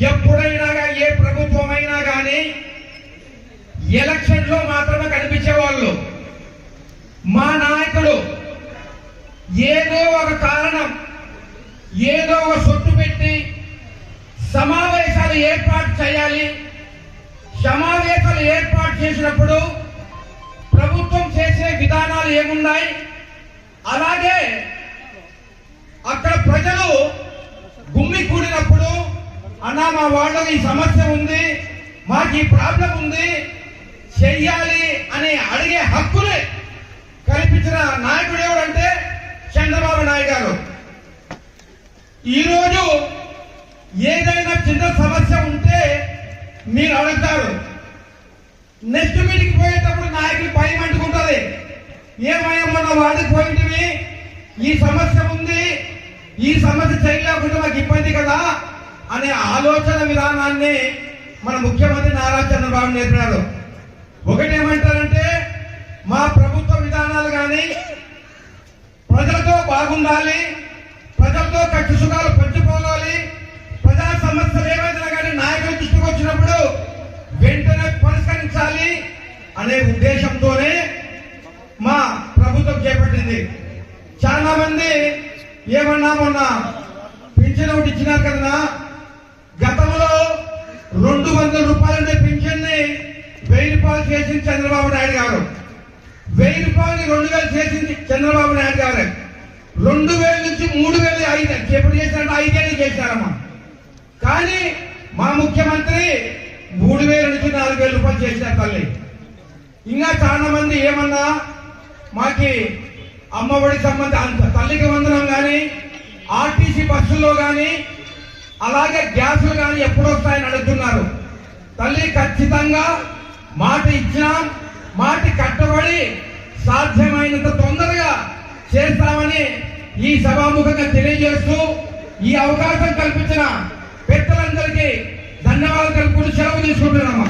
ఎప్పుడైనా ఏ ప్రభుత్వమైనా కానీ ఎలక్షన్లో మాత్రమే కనిపించేవాళ్ళు. మా నాయకుడు ఏదో ఒక కారణం ఏదో ఒక సొట్టు పెట్టి సమావేశాలు ఏర్పాటు చేయాలి. సమావేశాలు ఏర్పాటు చేసినప్పుడు ప్రభుత్వం చేసే విధానాలు ఏమున్నాయి? అలాగే అన్నా మా వాళ్ళలో ఈ సమస్య ఉంది మాకు ఈ ప్రాబ్లం ఉంది చెయ్యాలి అని అడిగే హక్కుని కల్పించిన నాయకుడు ఎవరంటే చంద్రబాబు నాయుడు గారు. ఈరోజు ఏదైనా చిన్న సమస్య ఉంటే మీరు అడుగుతారు. నెక్స్ట్ మీటింగ్ పోయేటప్పుడు నాయకులు భయం అంటుకుంటుంది. ఏమయ్యా మన వాడికి పోయింటివి? ఈ సమస్య ఉంది. ఈ సమస్య చేయలేకుండా మాకు ఇబ్బంది కదా. అనే ఆలోచన విధానాన్ని మన ముఖ్యమంత్రి నారా చంద్రబాబు నేర్పినారు. ఒకటేమంటారంటే మా ప్రభుత్వ విధానాలు కానీ ప్రజలతో బాగుండాలి ప్రజలతో కట్టు సుఖాలు పంచుకోవాలి ప్రజా సమస్యలు ఏమైనా కానీ నాయకుల దృష్టికి వచ్చినప్పుడు వెంటనే పరిష్కరించాలి అనే ఉద్దేశంతోనే మా ప్రభుత్వం చేపట్టింది. చాలా మంది ఏమన్నా మొన్న పింఛన్ ఒకటి ఇచ్చినారు కదా గతంలో రెండు వందల రూపాయలు పింఛన్ని వెయ్యి రూపాయలు చేసింది చంద్రబాబు నాయుడు గారు. వెయ్యి రూపాయలు రెండు వేలు చేసింది చంద్రబాబు నాయుడు గారు. రెండు వేల నుంచి మూడు వేలు ఐదు ఎప్పుడు చేసినట్టు ఐదేళ్ళు చేశారమ్మా. కానీ మా ముఖ్యమంత్రి మూడు వేల నుంచి నాలుగు వేల రూపాయలు చేశారు తల్లి. ఇంకా చాలా మంది ఏమన్నా మాకి అమ్మఒడి సంబంధం అంత తల్లికి వందనం కానీ ఆర్టీసీ బస్సుల్లో కానీ అలాగే గ్యాసులు కానీ ఎప్పుడు వస్తాయని అడుగుతున్నారు. తల్లి ఖచ్చితంగా మాట ఇచ్చినాం మాట కట్టబడి సాధ్యమైనంత తొందరగా చేస్తామని ఈ సభాముఖంగా తెలియజేస్తూ ఈ అవకాశం కల్పించిన పెద్దలందరికీ ధన్యవాదాలు కలుపుకుంటూ సెలవు తీసుకుంటున్నామా